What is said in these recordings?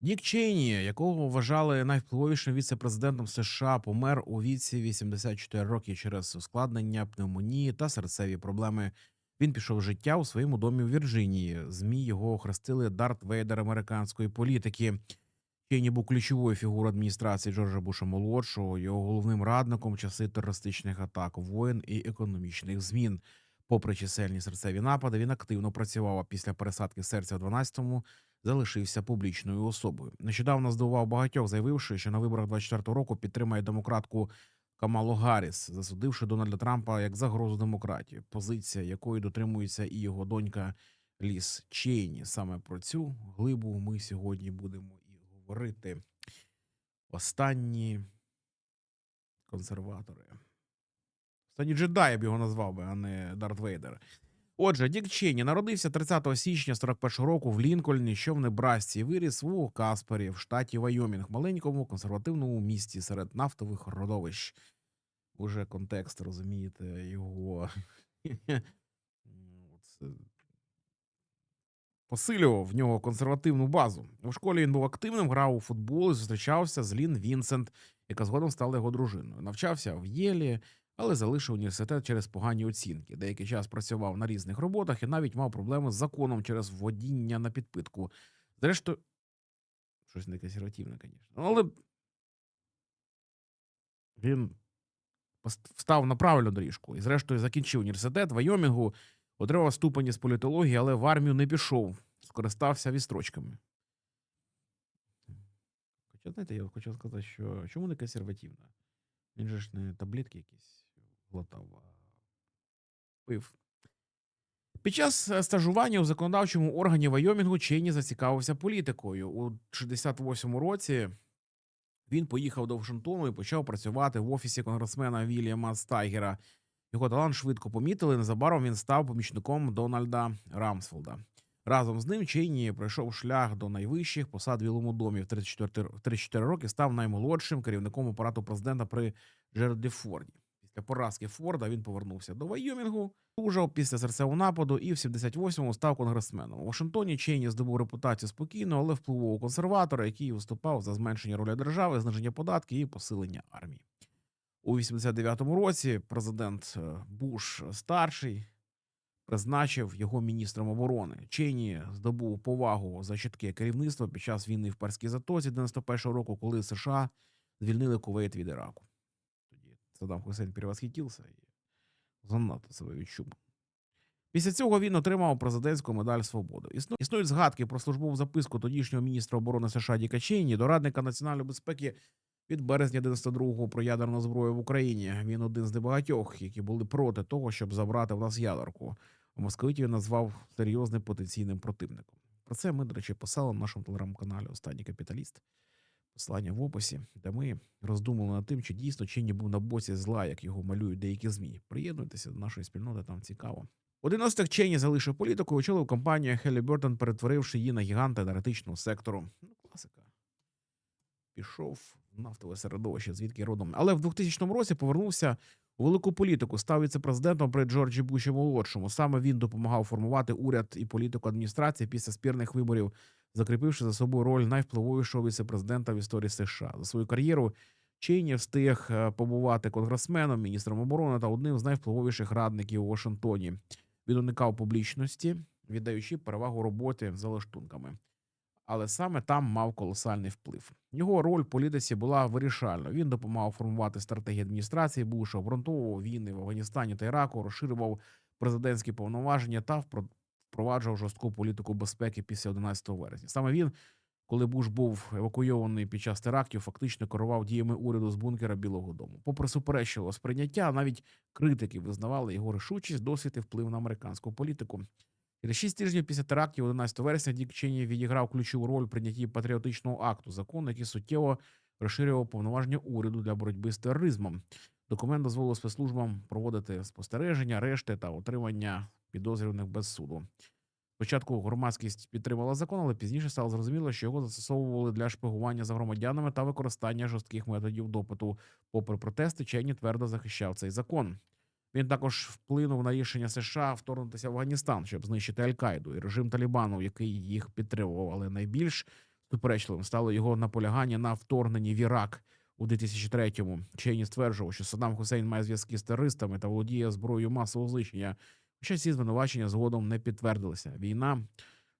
Дік Чейні, якого вважали найвпливовішим віце-президентом США, помер у віці 84 роки через ускладнення пневмонії та серцеві проблеми. Він пішов життя у своєму домі в Вірджинії. Змі його охрестили Дарт Вейдер американської політики. Чейні був ключовою фігурою адміністрації Джорджа Буша молодшого, його головним радником в часи терористичних атак, воєн і економічних змін. Попри чисельні серцеві напади, він активно працював. Після пересадки серця в 12-му залишився публічною особою. Нещодавно здивував багатьох, заявивши, що на виборах 24-го року підтримає демократку Камалу Гарріс, засудивши Дональда Трампа як загрозу демократії, позиція якої дотримується і його донька Ліс Чейні. Саме про цю глибу ми сьогодні будемо і говорити. Останні консерватори. Останні джедаї б його назвав би, а не Дарт Вейдер. Отже, Дік Чейні народився 30 січня 41 року в Лінкольні, що в Небрасці, і виріс у Каспері в штаті Вайомінг, маленькому консервативному місті серед нафтових родовищ. Уже контекст, розумієте, його посилював в нього консервативну базу. У школі він був активним, грав у футбол і зустрічався з Лін Вінсент, яка згодом стала його дружиною. Навчався в Єлі, але залишив університет через погані оцінки. Деякий час працював на різних роботах і навіть мав проблеми з законом через водіння на підпитку. Зрештою, щось не консервативне, звісно. Але він встав на правильну доріжку і, зрештою, закінчив університет Вайомінгу, отримав ступені з політології, але в армію не пішов, скористався відстрочками. Хоча, знаєте, я хочу сказати, що чому не консервативна? Він же ж не таблетки якісь глотав, пив. Під час стажування у законодавчому органі Вайомінгу Чейні зацікавився політикою. У 68-му році він поїхав до Вашингтону і почав працювати в офісі конгресмена Вільяма Стайгера. Його талант швидко помітили. Незабаром він став помічником Дональда Рамсфелда. Разом з ним Чейні пройшов шлях до найвищих посад в Білому домі. В 34, 34 роки став наймолодшим керівником апарату президента при Джереді Форді. Поразки Форда він повернувся до Вайомінгу, служив після серцевого нападу і в 78-му став конгресменом. У Вашингтоні Чейні здобув репутацію спокійного, але впливового консерватора, який виступав за зменшення ролі держави, зниження податків і посилення армії. У 89-му році президент е, Буш старший призначив його міністром оборони. Чейні здобув повагу за чітке керівництво під час війни в Перській затоці 91-го року, коли США звільнили Кувейт від Іраку. Саддам Хусейн перевосхитився і занадто себе відчув. Після цього він отримав президентську медаль свободи. Існу- Існують згадки про службову записку тодішнього міністра оборони США Діка Чейні до радника національної безпеки від березня 92-го про ядерну зброю в Україні. Він один з небагатьох, які були проти того, щоб забрати в нас ядерку. У московиті він назвав серйозним потенційним противником. Про це ми, до речі, писали на нашому телеграм-каналі Останній капіталіст. Посилання в описі, де ми роздумали над тим, чи дійсно Чейні був на боці зла, як його малюють деякі змі. Приєднуйтеся до нашої спільноти, там цікаво. У 90-х Чейні залишив політику очолив компанію Хелі Бертон, перетворивши її на гіганта енергетичного сектору. Ну, класика. Пішов в нафтове середовище, звідки родом. Але в 2000 році повернувся у велику політику, став віце-президентом при Джорджі Буші молодшому. Саме він допомагав формувати уряд і політику адміністрації після спірних виборів, закріпивши за собою роль найвпливовішого віце-президента в історії США. За свою кар'єру Чейні встиг е, побувати конгресменом, міністром оборони та одним з найвпливовіших радників у Вашингтоні. Він уникав публічності, віддаючи перевагу роботі за лаштунками. Але саме там мав колосальний вплив. Його роль в політиці була вирішальною. Він допомагав формувати стратегії адміністрації, Буша, обґрунтовував війни в Афганістані та Іраку, розширював президентські повноваження та впроваджував жорстку політику безпеки після 11 вересня. Саме він, коли Буш був евакуйований під час терактів, фактично керував діями уряду з бункера Білого Дому. Попри суперечливе сприйняття, навіть критики визнавали його рішучість, досвід і вплив на американську політику. Через шість тижнів після терактів 11 вересня Дік Чені відіграв ключову роль в прийнятті патріотичного акту, закону, який суттєво розширював повноваження уряду для боротьби з тероризмом. Документ дозволив спецслужбам проводити спостереження, арешти та отримання підозрюваних без суду. Спочатку громадськість підтримала закон, але пізніше стало зрозуміло, що його застосовували для шпигування за громадянами та використання жорстких методів допиту. Попри протести, Чені твердо захищав цей закон. Він також вплинув на рішення США вторгнутися в Афганістан, щоб знищити Аль-Каїду і режим Талібану, який їх підтримував. Але найбільш Суперечливим стало його наполягання на вторгненні в Ірак у 2003-му. Чейні стверджував, що Саддам Хусейн має зв'язки з терористами та володіє зброєю масового знищення. Хоча ці звинувачення згодом не підтвердилися. Війна,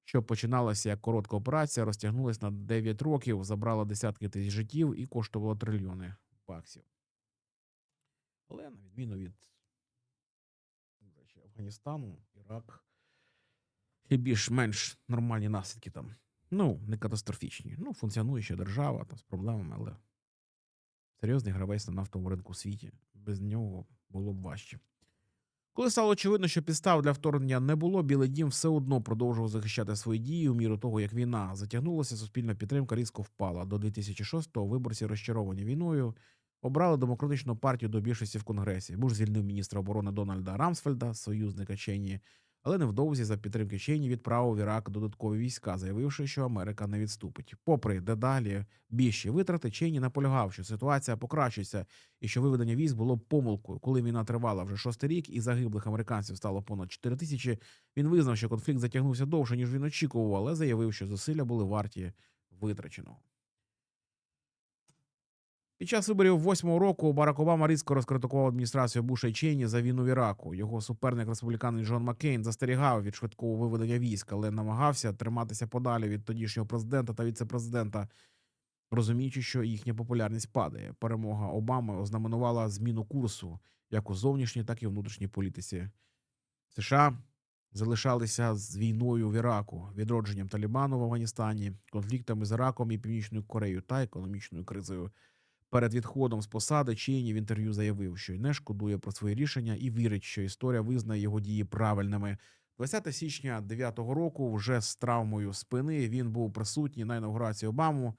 що починалася як коротка операція, розтягнулася на 9 років, забрала десятки тисяч життів і коштувала трильйони баксів. Але на відміну від Афганістану, Ірак є більш-менш нормальні наслідки там. Ну, не катастрофічні. Ну, функціонуюча держава там з проблемами, але серйозний гравець на нафтовому ринку в світі. Без нього було б важче. Коли стало очевидно, що підстав для вторгнення не було, Білий Дім все одно продовжував захищати свої дії у міру того, як війна затягнулася, суспільна підтримка різко впала. До 2006-го виборці розчаровані війною обрали демократичну партію до більшості в конгресі. Буш звільнив міністра оборони Дональда Рамсфельда, союзника Чені, але невдовзі за підтримки Чені відправив в Ірак додаткові війська, заявивши, що Америка не відступить. Попри дедалі більші витрати, Чені наполягав, що ситуація покращиться і що виведення військ було помилкою. Коли війна тривала вже шостий рік і загиблих американців стало понад 4 тисячі, він визнав, що конфлікт затягнувся довше, ніж він очікував, але заявив, що зусилля були варті витраченого. Під час виборів восьмого року Барак Обама різко розкритикував адміністрацію Буша і Чейні за війну в Іраку. Його суперник республіканець Джон Маккейн застерігав від швидкого виведення військ, але намагався триматися подалі від тодішнього президента та віце-президента, розуміючи, що їхня популярність падає. Перемога Обами ознаменувала зміну курсу як у зовнішній, так і внутрішній політиці. США залишалися з війною в Іраку, відродженням Талібану в Афганістані, конфліктами з Іраком і Північною Кореєю та економічною кризою. Перед відходом з посади Чейні в інтерв'ю заявив, що й не шкодує про свої рішення і вірить, що історія визнає його дії правильними. 20 січня 9-го року, вже з травмою спини, він був присутній на інаугурації Обаму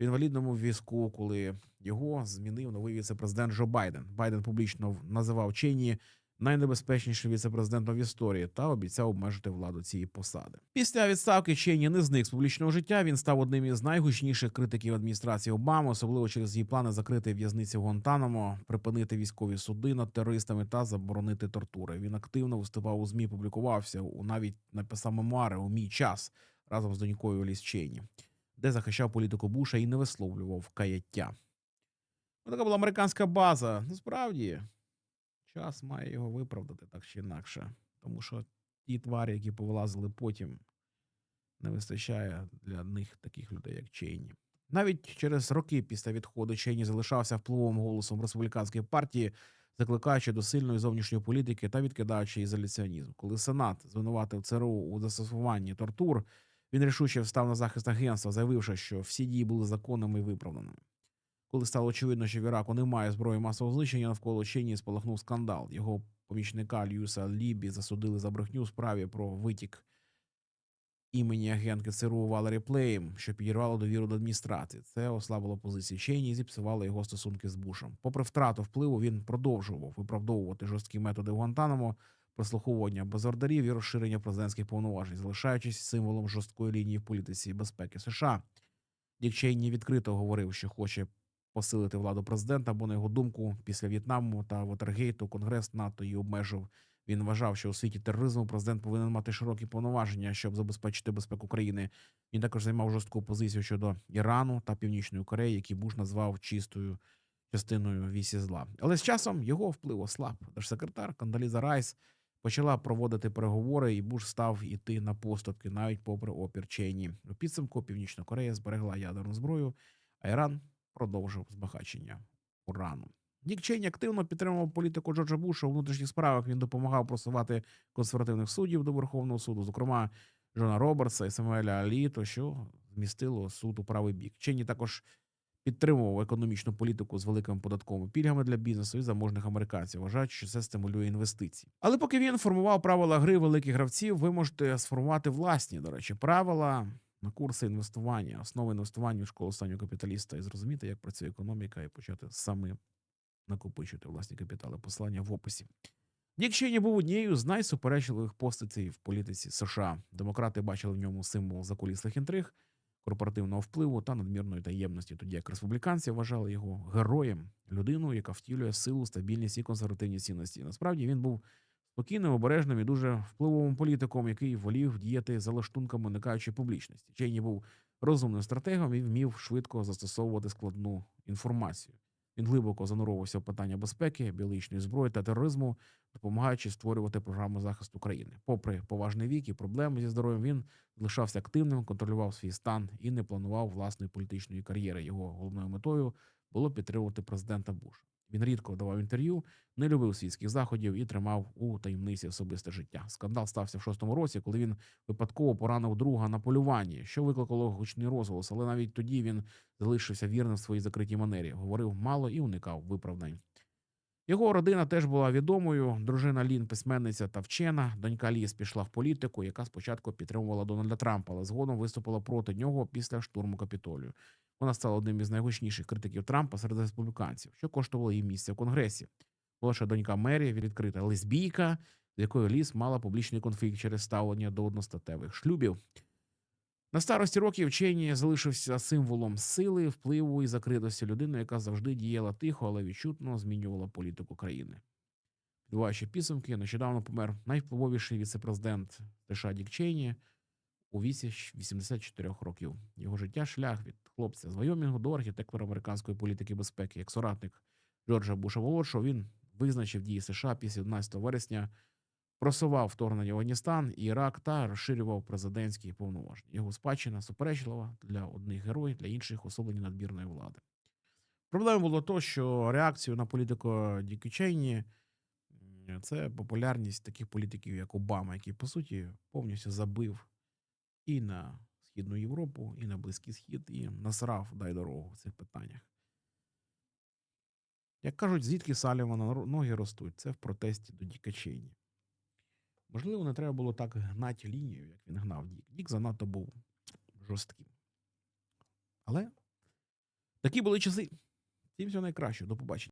в інвалідному візку, коли його змінив новий віце-президент Джо Байден. Байден публічно називав Чейні найнебезпечнішим віце-президентом в історії та обіцяв обмежити владу цієї посади. Після відставки Чейні не зник з публічного життя. Він став одним із найгучніших критиків адміністрації Обами, особливо через її плани закрити в'язниці в Гуантанамо, припинити військові суди над терористами та заборонити тортури. Він активно виступав у змі, публікувався у навіть написав мемуари у мій час разом з донькою Ліс Чейні, де захищав політику Буша і не висловлював каяття. Така була американська база. Насправді час має його виправдати так чи інакше. Тому що ті тварі, які повилазили потім, не вистачає для них таких людей, як Чейні. Навіть через роки після відходу Чейні залишався впливовим голосом республіканської партії, закликаючи до сильної зовнішньої політики та відкидаючи ізоляціонізм. Коли Сенат звинуватив ЦРУ у застосуванні тортур, він рішуче встав на захист агентства, заявивши, що всі дії були законними і виправданими. Коли стало очевидно, що в Іраку немає зброї масового знищення, навколо Чені спалахнув скандал. Його помічника Льюіса Лібі засудили за брехню у справі про витік імені агентки ЦРУ Валері Плеєм, що підірвало довіру до адміністрації. Це ослабило позиції Чейні і зіпсувало його стосунки з Бушем. Попри втрату впливу, він продовжував виправдовувати жорсткі методи в Гуантанамо, прослуховування без і розширення президентських повноважень, залишаючись символом жорсткої лінії в політиці безпеки США. Дік Чейні відкрито говорив, що хоче посилити владу президента, бо на його думку, після В'єтнаму та Вотергейту Конгрес НАТО її обмежив. Він вважав, що у світі тероризму президент повинен мати широкі повноваження, щоб забезпечити безпеку країни. Він також займав жорстку позицію щодо Ірану та Північної Кореї, які Буш назвав чистою частиною вісі зла. Але з часом його вплив ослаб. Держсекретар Кандаліза Райс почала проводити переговори, і Буш став іти на поступки, навіть попри опір Чейні. У підсумку Північна Корея зберегла ядерну зброю, а Іран продовжив збагачення урану. Дік Чейні активно підтримував політику Джорджа Буша у внутрішніх справах. Він допомагав просувати консервативних суддів до Верховного суду, зокрема Джона Робертса і Самуеля Аліто, що змістило суд у правий бік. Чейні також підтримував економічну політику з великими податковими пільгами для бізнесу і заможних американців, вважаючи, що це стимулює інвестиції. Але поки він формував правила гри великих гравців, ви можете сформувати власні, до речі, правила на курси інвестування, основи інвестування в школу останнього капіталіста і зрозуміти, як працює економіка, і почати самим накопичувати власні капітали. Посилання в описі. Дік Чейні був однією з найсуперечливих постатей в політиці США. Демократи бачили в ньому символ закулісних інтриг, корпоративного впливу та надмірної таємності, тоді як республіканці вважали його героєм, людиною, яка втілює силу, стабільність і консервативні цінності. Насправді він був спокійним, обережним і дуже впливовим політиком, який волів діяти за лаштунками, уникаючи публічності. Чейні був розумним стратегом і вмів швидко застосовувати складну інформацію. Він глибоко зануровувався в питання безпеки, біологічної зброї та тероризму, допомагаючи створювати програму захисту країни. Попри поважний вік і проблеми зі здоров'ям, він залишався активним, контролював свій стан і не планував власної політичної кар'єри. Його головною метою було підтримувати президента Буша. Він рідко давав інтерв'ю, не любив світських заходів і тримав у таємниці особисте життя. Скандал стався в шостому році, коли він випадково поранив друга на полюванні, що викликало гучний розголос. Але навіть тоді він залишився вірним в своїй закритій манері, говорив мало і уникав виправдань. Його родина теж була відомою. Дружина Лін, письменниця та вчена. Донька Ліз пішла в політику, яка спочатку підтримувала Дональда Трампа, але згодом виступила проти нього після штурму Капітолію. Вона стала одним із найгучніших критиків Трампа серед республіканців, що коштувало їй місця в Конгресі. Молодша донька Мері відкрита лесбійка, з якою Ліс мала публічний конфлікт через ставлення до одностатевих шлюбів. На старості років Чейні залишився символом сили, впливу і закритості людини, яка завжди діяла тихо, але відчутно змінювала політику країни. Підбиваючи підсумки, нещодавно помер найвпливовіший віцепрезидент США Дік Чейні у віці 84 років. Його життя шлях від хлопця з Вайомінгу до архітектора американської політики безпеки. Як соратник Джорджа Буша молодшого він визначив дії США після 11 вересня, просував вторгнення в Афганістан і Ірак та розширював президентські повноваження. Його спадщина суперечлива для одних герой, для інших особлені надмірної влади. Проблема було то, що реакцію на політику Дікі Чейні це популярність таких політиків, як Обама, який по суті повністю забив і на Східну Європу, і на Близький Схід, і насрав дай дорогу в цих питаннях. Як кажуть, звідки Салівана ноги ростуть? Це в протесті до Діка Чейні. Можливо, не треба було так гнати лінію, як він гнав Дік. Дік занадто був жорстким. Але такі були часи. Всім всього найкращого. До побачення.